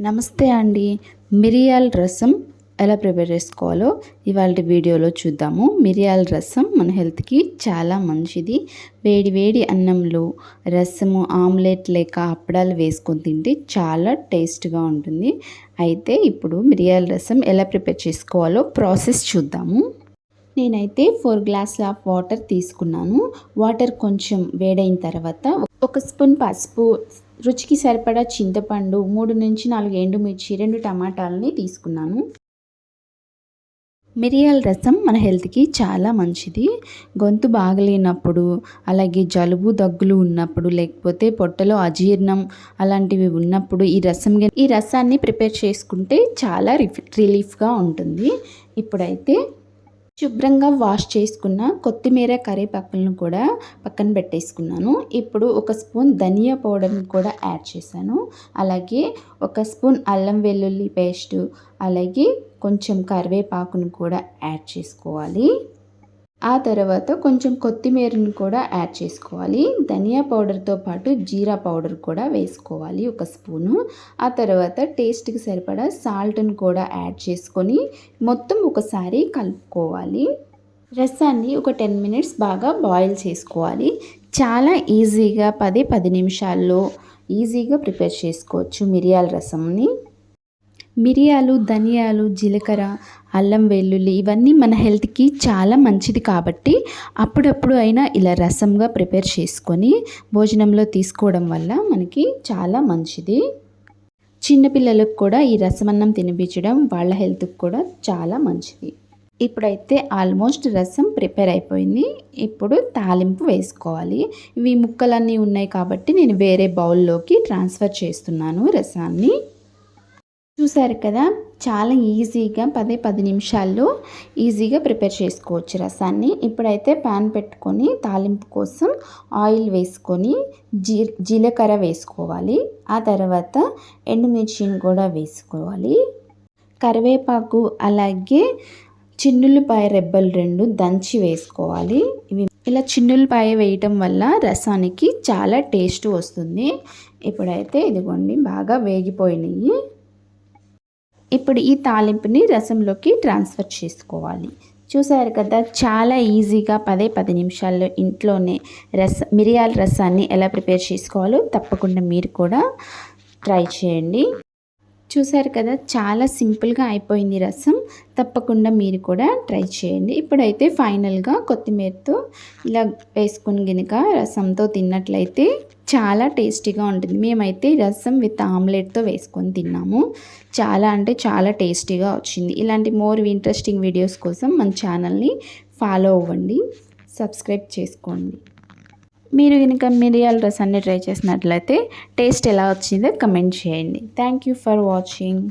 నమస్తే అండి. మిరియాల రసం ఎలా ప్రిపేర్ చేసుకోవాలో ఇవాళ వీడియోలో చూద్దాము. మిరియాల రసం మన హెల్త్కి చాలా మంచిది. వేడి వేడి అన్నంలో రసము ఆమ్లెట్ లేక అప్పడాలు వేసుకొని తింటే చాలా టేస్ట్గా ఉంటుంది. అయితే ఇప్పుడు మిరియాల రసం ఎలా ప్రిపేర్ చేసుకోవాలో ప్రాసెస్ చూద్దాము. నేనైతే ఫోర్ గ్లాసుల ఆఫ్ వాటర్ తీసుకున్నాను. వాటర్ కొంచెం వేడైన తర్వాత ఒక స్పూన్ పసుపు రుచికి సరిపడా చింతపండు మూడు నుంచి నాలుగు ఎండుమిర్చి రెండు టమాటాలని తీసుకున్నాను. మిరియాల రసం మన హెల్త్కి చాలా మంచిది. గొంతు బాగలేనప్పుడు అలాగే జలుబు దగ్గులు ఉన్నప్పుడు లేకపోతే పొట్టలో అజీర్ణం అలాంటివి ఉన్నప్పుడు ఈ రసం ఈ రసాన్ని ప్రిపేర్ చేసుకుంటే చాలా రిలీఫ్గా ఉంటుంది. ఇప్పుడైతే శుభ్రంగా వాష్ చేసుకున్న కొత్తిమీర కరివేపాకులను కూడా పక్కన పెట్టేసుకున్నాను. ఇప్పుడు ఒక స్పూన్ ధనియా పౌడర్ని కూడా యాడ్ చేశాను. అలాగే ఒక స్పూన్ అల్లం వెల్లుల్లి పేస్టు అలాగే కొంచెం కరివేపాకును కూడా యాడ్ చేసుకోవాలి. ఆ తర్వాత కొంచెం కొత్తిమీరను కూడా యాడ్ చేసుకోవాలి. ధనియా పౌడర్తో పాటు జీరా పౌడర్ కూడా వేసుకోవాలి ఒక స్పూను. ఆ తర్వాత టేస్ట్కి సరిపడా సాల్ట్ని కూడా యాడ్ చేసుకొని మొత్తం ఒకసారి కలుపుకోవాలి. రసాన్ని ఒక టెన్ మినిట్స్ బాగా బాయిల్ చేసుకోవాలి. చాలా ఈజీగా పది పది నిమిషాల్లో ఈజీగా ప్రిపేర్ చేసుకోవచ్చు మిరియాల రసంని. మిరియాలు ధనియాలు జీలకర్ర అల్లం వెల్లుల్లి ఇవన్నీ మన హెల్త్కి చాలా మంచిది కాబట్టి అప్పుడప్పుడు అయినా ఇలా రసంగా ప్రిపేర్ చేసుకొని భోజనంలో తీసుకోవడం వల్ల మనకి చాలా మంచిది. చిన్నపిల్లలకు కూడా ఈ రసమన్నం తినిపించడం వాళ్ళ హెల్త్కి కూడా చాలా మంచిది. ఇప్పుడైతే ఆల్మోస్ట్ రసం ప్రిపేర్ అయిపోయింది. ఇప్పుడు తాలింపు వేసుకోవాలి. ఇవి ముక్కలన్నీ ఉన్నాయి కాబట్టి నేను వేరే బౌల్లోకి ట్రాన్స్ఫర్ చేస్తున్నాను రసాన్ని. చూసారు కదా చాలా ఈజీగా పదే పది నిమిషాల్లో ఈజీగా ప్రిపేర్ చేసుకోవచ్చు రసాన్ని. ఇప్పుడైతే ప్యాన్ పెట్టుకొని తాలింపు కోసం ఆయిల్ వేసుకొని జీ జీలకర్ర వేసుకోవాలి. ఆ తర్వాత ఎండుమిర్చిని కూడా వేసుకోవాలి. కరివేపాకు అలాగే చిన్నులపాయ రెబ్బలు రెండు దంచి వేసుకోవాలి. ఇవి ఇలా చిన్నులపాయ వేయటం వల్ల రసానికి చాలా టేస్ట్ వస్తుంది. ఇప్పుడైతే ఇదిగోండి బాగా వేగిపోయినాయి. ఇప్పుడు ఈ తాలింపుని రసంలోకి ట్రాన్స్ఫర్ చేసుకోవాలి. చూసారు కదా చాలా ఈజీగా పదే పది నిమిషాల్లో ఇంట్లోనే రస మిరియాల రసాన్ని ఎలా ప్రిపేర్ చేసుకోవాలో తప్పకుండా మీరు కూడా ట్రై చేయండి. చూసారు కదా చాలా సింపుల్గా అయిపోయింది రసం. తప్పకుండా మీరు కూడా ట్రై చేయండి. ఇప్పుడైతే ఫైనల్గా కొత్తిమీరతో ఇలా వేసుకుని గినక రసంతో తిన్నట్లయితే చాలా టేస్టీగా ఉంటుంది. మేమైతే రసం విత్ ఆమ్లెట్తో వేసుకొని తిన్నాము. చాలా అంటే చాలా టేస్టీగా వచ్చింది. ఇలాంటి మోర్ ఇంట్రెస్టింగ్ వీడియోస్ కోసం మన ఛానల్ని ఫాలో అవ్వండి. సబ్స్క్రైబ్ చేసుకోండి. మీరు కనుక మిరియాల రసాన్ని ట్రై చేసినట్లయితే టేస్ట్ ఎలా వచ్చిందో కమెంట్ చేయండి. Thank you for watching